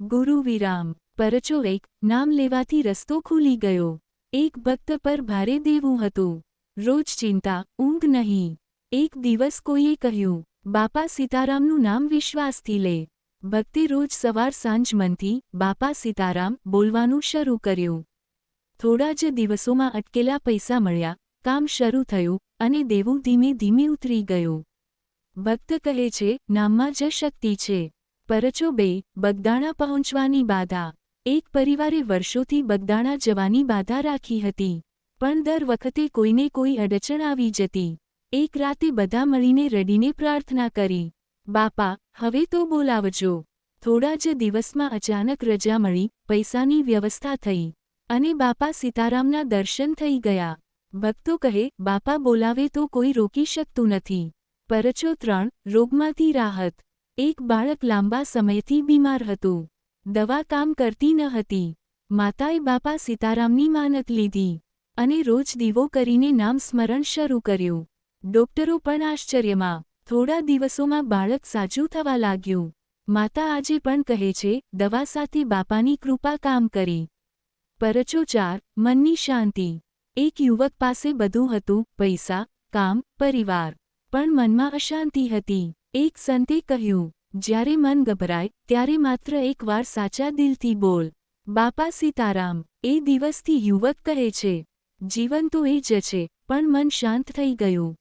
ગુરુ વિરામ. પરચો એક નામ લેવાથી રસ્તો ખુલી ગયો. એક ભક્ત પર ભારે દેવું હતું. રોજ ચિંતા, ઊંઘ નહીં. એક દિવસ કોઈએ કહ્યું, બાપા સીતારામનું નામ વિશ્વાસથી લે. ભક્તે રોજ સવાર સાંજ મનથી, બાપા સીતારામ, બોલવાનું શરૂ કર્યું. થોડા જ દિવસોમાં અટકેલા પૈસા મળ્યા, કામ શરૂ થયું અને દેવું ધીમે ધીમે ઉતરી ગયું. ભક્ત કહે છે, નામમાં જ શક્તિ છે. પરચો બે, બગદાણા પહોંચવાની બાધા. એક પરિવારે વર્ષોથી બગદાણા જવાની બાધા રાખી હતી, પણ દર વખતે કોઈને કોઈ અડચણ આવી જતી. એક રાતે બધા મળીને રડીને પ્રાર્થના કરી, બાપા, હવે તો બોલાવજો. થોડા જ દિવસમાં અચાનક રજા મળી, પૈસાની વ્યવસ્થા થઈ, અને બાપા સીતારામના દર્શન થઈ ગયા. ભક્તો કહે, બાપા બોલાવે તો કોઈ રોકી શકતું નથી. પરચો ત્રણ, રોગમાંથી રાહત. એક બાળક લાંબા સમયથી બીમાર હતું. દવા કામ કરતી ન હતી. માતાએ બાપા સીતારામની માનત લીધી અને રોજ દીવો કરીને નામ સ્મરણ શરૂ કર્યું. ડોક્ટરો પણ આશ્ચર્યમાં, થોડા દિવસોમાં બાળક સાજું થવા લાગ્યું. માતા આજે પણ કહે છે, દવા સાથે બાપાની કૃપા કામ કરી. પરચો ચાર, મનની શાંતિ. એક યુવક પાસે બધું હતું, પૈસા, કામ, પરિવાર. પણ મનમાં અશાંતિ હતી. એક સંતે કહ્યું, જ્યારે મન ગભરાય, ત્યારે માત્ર એકવાર સાચા દિલથી બોલ. બાપા સીતારામ, એ દિવસથી યુવક કહે છે. જીવન તો એ જ છે, પણ મન શાંત થઈ ગયું.